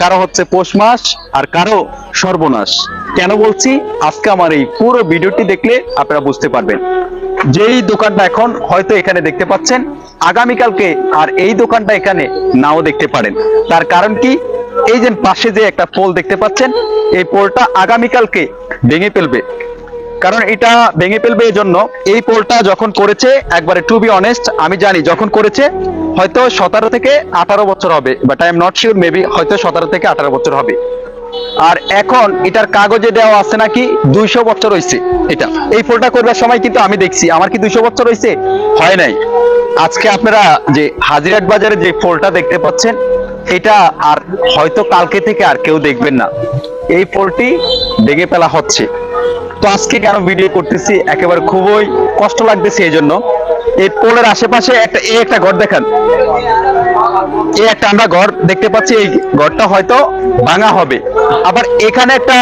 কারও হচ্ছে পৌষ মাস আর কারও সর্বনাশ। কেন বলছি? আজকে আমার এই পুরো ভিডিওটি দেখলে আপনারা বুঝতে পারবেন। যেই দোকানটা এখন হয়তো এখানে দেখতে পাচ্ছেন, আগামীকালকে আর এই দোকানটা এখানে নাও দেখতে পারেন। তার কারণ কি? এই যে পাশে যে একটা পোল দেখতে পাচ্ছেন, এই পোলটা আগামীকালকে ভেঙে ফেলবে। কারণ এটা ভেঙে ফেলবে এই জন্য এই পোলটা যখন করেছে, একবারে টু বি অনেস্ট আমি জানি যখন করেছে হয়তো সতেরো থেকে আঠারো বছর হবে but I am not sure maybe হয়তো সতেরো থেকে আঠারো বছর হবে। আর এখন এটার কাগজে দেওয়া আছে নাকি দুইশো বছর হয়েছে এটা। এই পোলটা করবার সময় কিন্তু আমি দেখছি, আমার কি দুইশো বছর হয়েছে হয় নাই। আজকে আপনারা যে হাজিরাট বাজারে যে পোলটা দেখতে পাচ্ছেন, এটা আর হয়তো কালকে থেকে আর কেউ দেখবেন না। এই পোলটি ভেঙে ফেলা হচ্ছে। তো আজকে কেন ভিডিও করতেছি, একেবারে খুবই কষ্ট লাগতেছে এই জন্য এই পোলের আশেপাশে একটা এই একটা ঘর দেখান। এই একটা আমরা ঘর দেখতে পাচ্ছি এই ঘরটা হয়তো ভাঙা হবে। আবার এখানে একটা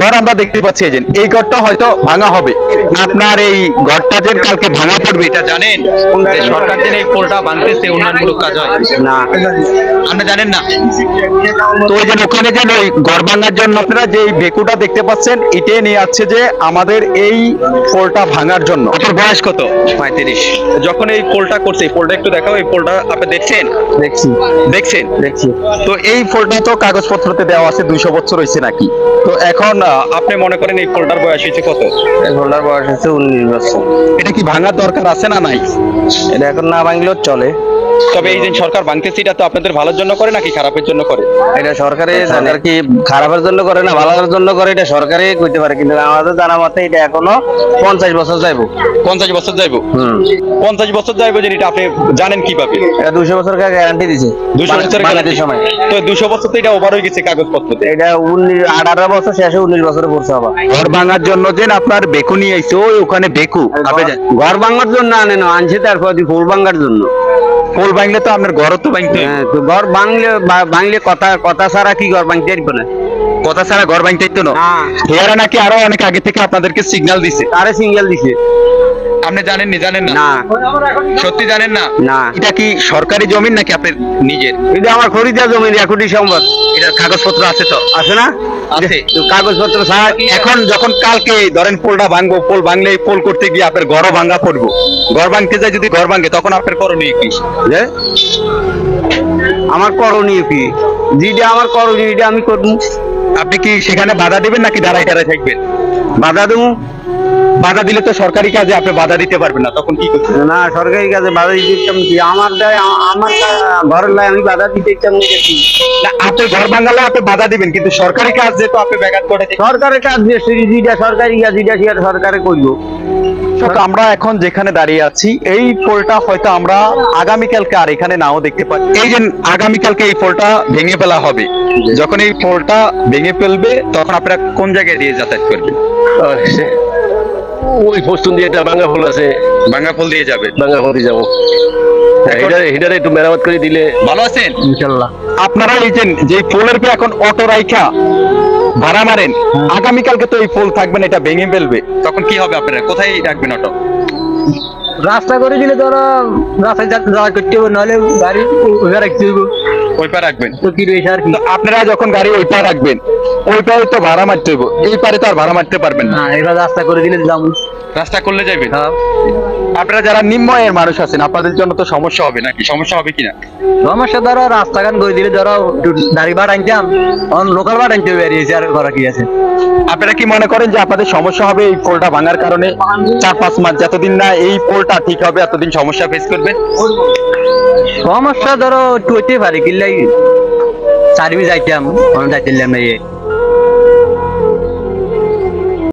ঘর আমরা দেখতে পাচ্ছি এই যে এই ঘরটা হয়তো ভাঙা হবে। আপনার এই ঘরটা যে কালকে ভাঙা পড়বে এটা জানেন? যে সরকার যেন এই পোলটা ভাঙতেছে উন্নয়নমূলক কাজ হয়। না। আপনি জানেন না? তো ওই যে ওখানে যেন ওই ঘর ভাঙার জন্য আপনারা যে এই বেকুটা দেখতে পাচ্ছেন এটাই নিয়ে আসছে যে আমাদের এই পোলটা ভাঙার জন্য। আপনার বয়স কত? পঁয়ত্রিশ। যখন এই পোলটা করছে এই পোলটা একটু দেখাও এই পোলটা আপনি দেখছেন? দেখছি। দেখছেন? দেখছি। তো এই পোলটা তো কাগজপত্রতে দেওয়া আছে দুইশো বছর হয়েছে নাকি? তো এখন আপনি মনে করেন এই পোলটার বয়স হয়েছে কত? এই হোল্ডার বয়স হয়েছে উনিশ বছর। এটা কি ভাঙার দরকার আছে না নাই? এটা এখন না ভাঙলেও চলে। তবে এই যে সরকার ভাঙতেছে এটা তো আপনাদের ভালোর জন্য করে নাকি খারাপের জন্য করে? এটা সরকারে সরকার কি খারাপের জন্য করে না ভালোর জন্য করে এটা সরকারে কইতে পারে কিন্তু আমাদের জানা মতে এটা এখনও পঞ্চাশ বছর যাইবো। পঞ্চাশ বছর যাইবো? হুম। পঞ্চাশ বছর যাইবো যে এটা আপনি জানেন কীভাবে? এটা দুশো বছর গ্যারান্টি দিছে দুশো বছর বাংলাদেশ সময়। তো দুশো বছর তো এটা ওভার হয়ে গেছে কাগজপত্রতে এটা উনিশ আঠারো বছর শেষে উনিশ বছরে পড়ছে আবার। ঘর ভাঙার জন্য যে আপনার বেকু নিয়ে আইছে ওই ওখানে বেকু আপনি জানেন। ঘর ভাঙার জন্য আনে না আনছে তারপর দি ফুল ভাঙার জন্য। পোল ভাঙলে তো আপনার ঘর তো ভাঙতে হ্যাঁ। তো ঘর ভাঙলে বাংলে ভাঙলে কথা কথা ছাড়া কি ঘর ভাঙতে পারবে না? কথা ছাড়া ঘর ভাঙতে তো না? না। হেয়ারা নাকি আরও অনেক আগে থেকে আপনাদেরকে সিগন্যাল দিছে। আরে সিগন্যাল দিছে। আপনি জানেন নি? জানেন না। সত্যি জানেন না? না। এটা কি সরকারি জমিন নাকি আপনার নিজের? এটা আমার খরিদা জমি একুটি সম্পদ। এটার কাগজপত্র আছে তো? আছে না? আছে। তো কাগজপত্র ছাড়া এখন যখন কালকে ধরেন পোলটা ভাঙবো পোল ভাঙলে পোল করতে গিয়ে আপনার ঘরও ভাঙা পড়ব। ঘর ভাঙতে যায় যদি ঘর ভাঙে তখন আপনার করণীয় কি? যে? আমার করণীয় কি? যেটা আমার করণীয় এটা আমি করব। আপনি কি সেখানে বাধা দিবেন নাকি দাঁড়ায় দাঁড়ায় থাকবেন? বাধা দেবো। বাধা দিলে তো সরকারি কাজে আপনি বাধা দিতে পারবেন না তখন কি করছেন? না সরকারি কাজে বাধা দিতে ইচ্ছাম কি আমার দায় আমার ঘরের লাই আমি বাধা দিতে ইচ্ছাম কি কি? না আপনি ঘর ভাঙালে আপনি বাধা দিবেন কিন্তু সরকারি কাজ যেহেতু আপনি ব্যাঘাত করে। সরকারের কাজ যে যেটা সরকারি কাজ যেটা সেটা সরকারে করব। আমরা এখন যেখানে দাঁড়িয়ে আছি এই পোলটা হয়তো আমরা আগামীকালকে আর এখানে নাও দেখতে পাই এই যে আগামীকালকে এই পোলটা ভেঙে ফেলা হবে যখন এই পোলটা ভেঙে ফেলবে তখন আপনারা কোন জায়গায় দিয়ে যাতায়াত করবেন? ওই পশ্চিম দিয়ে একটা ভাঙা ফুল আছে। ভাঙা পোল দিয়ে যাবে। ভাঙা ফুল দিয়ে যাব। হিটারে একটু মেরামত করে দিলে ভালো আছেন? ইনশাল্লাহ। আপনারা এই যে পে এখন অটো রাইখা ভাড়া মারেন আগামীকালকে তো এই পোল থাকবেন এটা ভেঙে ফেলবে। তখন কি হবে আপনারা? কোথায় রাখবেন অটো? রাস্তা করে দিলে ধরো রাস্তায় যাওয়া করতে হবে নাহলে গাড়ি রাখতে হবে। ওই পা রাখবেন। তো আপনারা যখন গাড়ি ওই পা রাখবেন ওই পারে তো ভাড়া মারতে হইব। এই পারে তো আর ভাড়া মারতে পারবেন না। না এবার রাস্তা করে দিলে দিলাম রাস্তা করলে যাবেন হ্যাঁ। আপনারা যারা নিম্ন আয়ের মানুষ আছেন আপনাদের জন্য তো সমস্যা হবে নাকি? সমস্যা হবে কিনা? সমস্যা ধরো রাস্তাঘাট করে দিলে ধরো দাড়ি বাট আনতাম লোকাল বাট আনতে বেরিয়েছে আর করা কি আছে? আপনারা কি মনে করেন যে আপনাদের সমস্যা হবে এই পোলটা ভাঙার কারণে? চার পাঁচ মাস যতদিন না এই পোলটা ঠিক হবে এতদিন সমস্যা ফেস করবে সমস্যা ধরো একটু হইতে পারে কিনলে সার্ভিস আইতাম কোনো যাইতে না ইয়ে।